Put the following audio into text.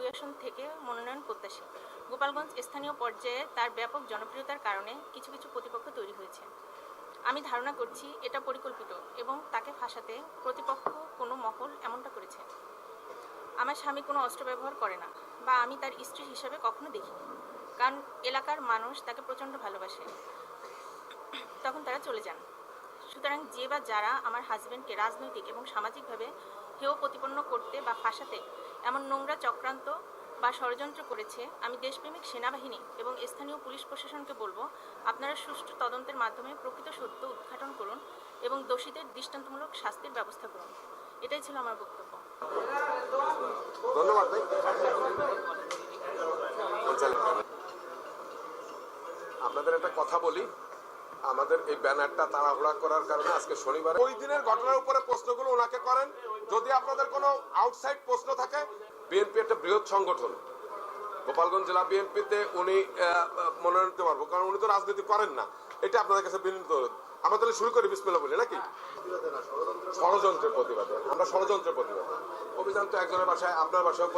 দুই আসন থেকে মনোনয়ন প্রত্যাশী। গোপালগঞ্জ স্থানীয় পর্যায়ে তার ব্যাপক জনপ্রিয়তার কারণে কিছু কিছু প্রতিপক্ষ তৈরি হয়েছে। আমি ধারণা করছি এটা পরিকল্পিত এবং তাকে ফাঁসাতে প্রতিপক্ষ কোনো মহল এমনটা করেছে। আমার স্বামী কোনো অস্ত্র ব্যবহার করে না বা আমি তার স্ত্রী হিসাবে কখনো দেখিনি। কারণ এলাকার মানুষ তাকে প্রচণ্ড ভালোবাসে। তখন তারা চলে যান। সুতরাং যে বা যারা আমার হাজব্যান্ডকে রাজনৈতিক এবং সামাজিকভাবে হেয় প্রতিপন্ন করতে বা ফাঁসাতে এমন নোংরা চক্রান্ত বা ষড়যন্ত্র করেছে, আমি দেশপ্রেমিক সেনাবাহিনী এবং স্থানীয় পুলিশ প্রশাসনকে বলব, আপনারা সুষ্ঠু তদন্তের মাধ্যমে প্রকৃত সত্য উদ্ঘাটন করুন এবং দোষীদের দৃষ্টান্তমূলক শাস্তির ব্যবস্থা করুন। এটাই ছিল আমার বক্তব্য। আপনাদের একটা কথা বলি, আমাদের এই ব্যানারটা তাড়াহুড়া করার কারণে আজকে শনিবার। ওই দিনের ঘটনার উপরে প্রশ্নগুলো ওনাকে করেন যদি আপনাদের কোনো আউটসাইড প্রশ্ন থাকে বিএনপি একটা বৃহৎ সংগঠন। গোপালগঞ্জ জেলা বিএনপিতে উনি মনোনয়ন দিতে পারব কারণ উনি তো রাজনীতি করেন না। এটা আপনাদের কাছে বিনীত আমরা তাহলে শুরু করি বিসমিল্লা বলি নাকি? ষড়যন্ত্রের প্রতিবাদে। আমরা ষড়যন্ত্রের প্রতিবাদে। অভিযান তো একজনের বাসায় আপনার বাসায়